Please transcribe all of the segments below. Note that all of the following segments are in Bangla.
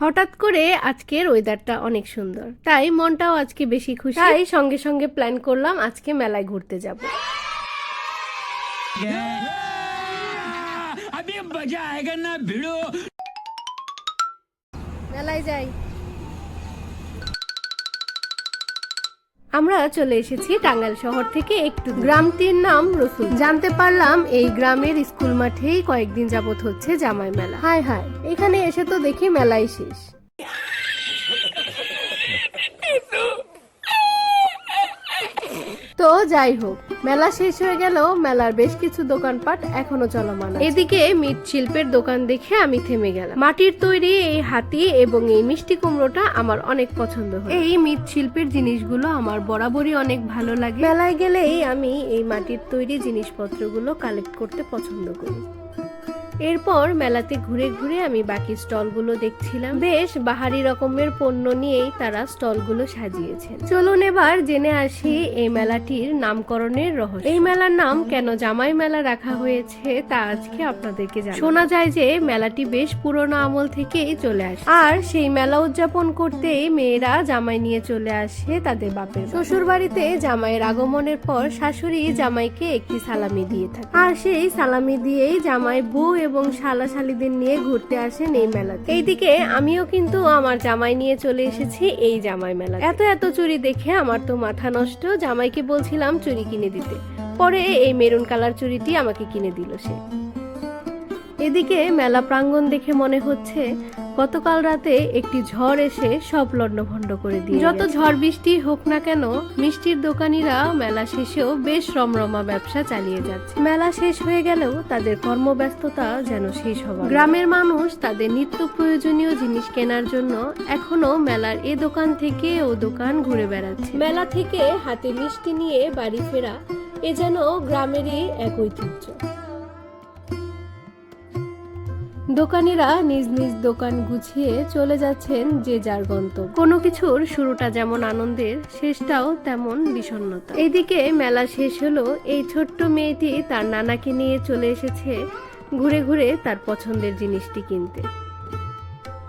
হঠাৎ করে আজকের ওয়েদারটা অনেক সুন্দর। তাই মনটাও আজকে বেশি খুশি। তাই সঙ্গে সঙ্গে প্ল্যান করলাম আজকে মেলায় ঘুরতে যাব। মেলায় যাই। আমরা চলে এসেছি টাঙ্গাইল শহর থেকে একটু গ্রামটির নাম রসুল। জানতে পারলাম এই গ্রামের স্কুল মাঠেই কয়েকদিন যাবত হচ্ছে জামাই মেলা। হায় হায়, এখানে এসে তো দেখি মেলাই শেষ। তো যাই হোক, মেলা শেষ হয়ে গেল মেলার বেশ কিছু দোকানপাট এখনও চলমান এদিকে মৃৎ শিল্পের দোকান দেখে আমি থেমে গেলাম। মাটির তৈরি এই হাতি এবং এই মিষ্টি কুমড়োটা আমার অনেক পছন্দ হয় এই মৃৎ শিল্পের জিনিসগুলো আমার বরাবরই অনেক ভালো লাগে। মেলায় গেলেই আমি এই মাটির তৈরি জিনিসপত্রগুলো কালেক্ট করতে পছন্দ করি। এরপর মেলাতে ঘুরে ঘুরে আমি বাকি স্টলগুলো দেখছিলাম। বেশ বাহারি রকমের পণ্য নিয়েই তারা স্টলগুলো সাজিয়েছেন। চলুন এবার জেনে আসি এই মেলাটির নামকরণের রহস্য। এই মেলার নাম কেন জামাই মেলা রাখা হয়েছে তা আজকে আপনাদেরকে জানাব। শোনা যায় যে মেলাটি বেশ পুরনো আমল থেকেই চলে আসে। আর সেই মেলা উদযাপন করতেই মেয়েরা জামাই নিয়ে চলে আসে তাদের বাপের শ্বশুর বাড়িতে জামাইয়ের আগমনের পর শাশুড়ি জামাইকে একটি সালামি দিয়ে থাকে। আর সেই সালামি দিয়েই জামাই বউ এবং শালা শালিদের নিয়ে ঘুরতে আসেন এই মেলাতে। এইদিকে আমিও কিন্তু আমার জামাই নিয়ে চলে এসেছি এই জামাই মেলা এত এত চুরি দেখে আমার তো মাথা নষ্ট, জামাইকে বলছিলাম চুরি কিনে দিতে। পরে এই মেরুন কালার চুরিটি আমাকে কিনে দিল সে। এদিকে মেলা প্রাঙ্গণ দেখে মনে হচ্ছে গতকাল রাতে একটি ঝড় এসে সব লণ্ডভণ্ড করে দিয়ে যত ঝড় বৃষ্টি হোক না কেন মিষ্টির দোকানিরা মেলা শেষেও বেশ রমরমা ব্যবসা চালিয়ে যাচ্ছে। মেলা শেষ হয়ে গেলেও তাদের কর্মব্যস্ততা যেন শেষ হওয়া গ্রামের মানুষ তাদের নিত্য প্রয়োজনীয় জিনিস কেনার জন্য এখনও মেলার এ দোকান থেকে ও দোকান ঘুরে বেড়াচ্ছে। মেলা থেকে হাতে মিষ্টি নিয়ে বাড়ি ফেরা এ যেন গ্রামেরই এক ঐতিহ্য। দোকানিরা নিজ নিজ দোকান গুছিয়ে চলে যাচ্ছেন যে যার গন্তব্য। কোনো কিছুর শুরুটা যেমন আনন্দের, শেষটাও তেমন বিষণ্ণতা। এদিকে মেলা শেষ হলো, এই ছোট্ট মেয়েটি তার নানাকে নিয়ে চলে এসেছে ঘুরে ঘুরে তার পছন্দের জিনিসটি কিনতে।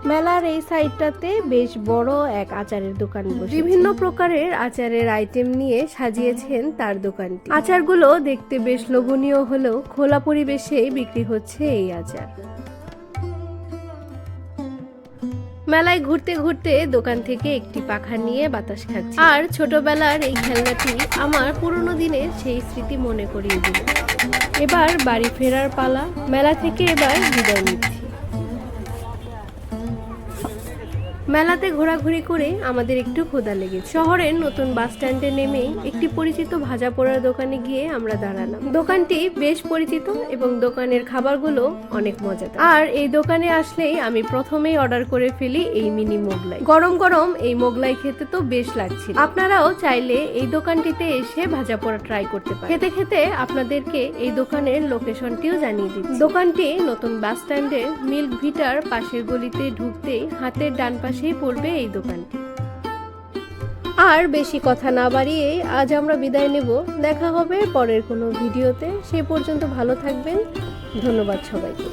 মেলার এই সাইডটাতে বেশ বড় এক আচারের দোকান বিভিন্ন প্রকারের আচারের আইটেম নিয়ে সাজিয়েছেন তার দোকানটি। আচারগুলো দেখতে বেশ লোভনীয় হলেও খোলা পরিবেশে বিক্রি হচ্ছে এই আচার। মেলায় ঘুরতে ঘুরতে দোকান থেকে একটি পাখা নিয়ে বাতাস খাচ্ছি। আর ছোটবেলার এই খেলনাটি আমার পুরনো দিনের সেই স্মৃতি মনে করিয়ে দিল। এবার বাড়ি ফেরার পালা, মেলা থেকে এবার বিদায় নিচ্ছি। মেলাতে ঘোরাঘুরি করে আমাদের একটু ক্ষুধা লেগেছে। শহরের নতুন বাস স্ট্যান্ডে নেমে একটি পরিচিত ভাজা পোড়ার দোকানে গিয়ে আমরা দাঁড়ালাম। দোকানটি বেশ পরিচিত এবং দোকানের খাবারগুলো অনেক মজাদার। আর এই দোকানে আসলেই আমি প্রথমেই অর্ডার করে ফেলি এই মিনি মোগলাই। গরম গরম এই মোগলাই খেতে তো বেশ লাগছিল। আপনারাও চাইলে এই দোকানটিতে এসে ভাজা পোড়া ট্রাই করতে পারেন। খেতে খেতে আপনাদেরকে এই দোকানের লোকেশনটিও জানিয়ে দিচ্ছি। দোকানটি নতুন বাস স্ট্যান্ডের মিল্ক ভিটার পাশের গলিতে ঢুকতেই হাতের ডান পাশেই পড়বে এই দোকানটি। আর বেশি কথা না বাড়িয়ে আজ আমরা বিদায় নেব। দেখা হবে পরের কোনো ভিডিওতে। সে পর্যন্ত ভালো থাকবেন। ধন্যবাদ সবাইকে।